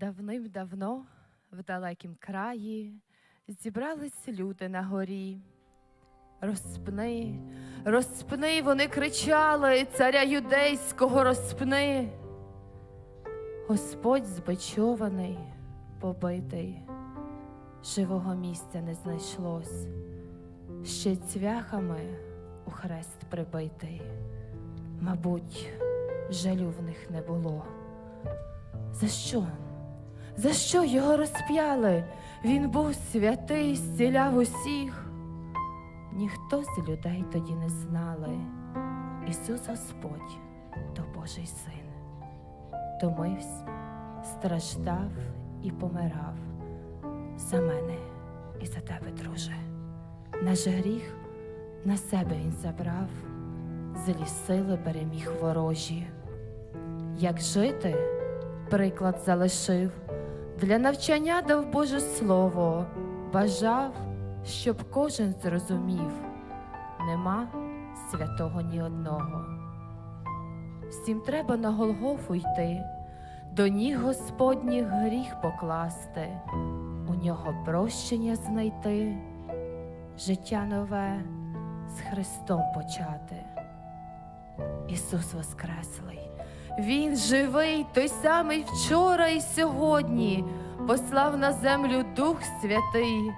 Давним-давно в далекім краї зібрались люди на горі. Розпни, розпни, вони кричали, царя юдейського розпни. Господь збичований, побитий, живого місця не знайшлось, ще цвяхами у хрест прибитий. Мабуть, жалю в них не було. За що? За що його розп'яли? Він був святий, зціляв усіх. Ніхто з людей тоді не знали. Ісус Господь то Божий син. Томився, страждав і помирав за мене і за тебе, друже. Наш гріх на себе він забрав, злі сили переміг ворожі. Як жити, приклад залишив, для навчання дав Боже Слово, бажав, щоб кожен зрозумів, нема святого ні одного. Всім треба на Голгофу йти, до ніг Господніх гріх покласти, у нього прощення знайти, життя нове з Христом почати. Ісус Воскреслий, Він живий, той самий вчора і сьогодні, послав на землю Дух Святий,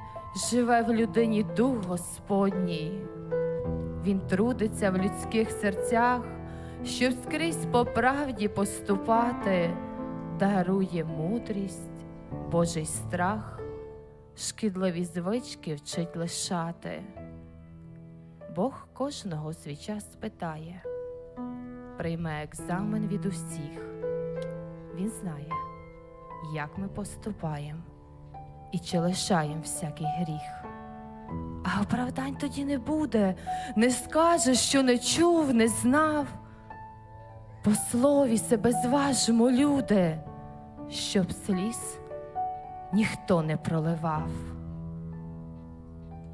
живе в людині Дух Господній. Він трудиться в людських серцях, щоб скрізь по правді поступати, дарує мудрість, Божий страх, шкідливі звички вчить лишати. Бог кожного свій час спитає, прийме екзамен від усіх. Він знає, як ми поступаємо і чи лишаємо всякий гріх. А оправдань тоді не буде, не скаже, що не чув, не знав. По слові себе зважмо, люди, щоб сліз ніхто не проливав.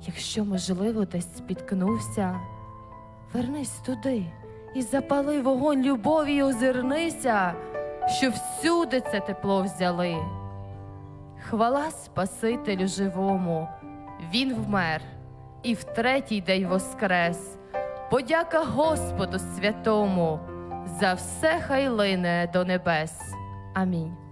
Якщо, можливо, десь спіткнувся, вернись туди і запали вогонь любові і озирнися, що всюди це тепло взяли. Хвала Спасителю живому, Він вмер і в третій день воскрес. Подяка Господу святому, за все хай лине до небес. Амінь.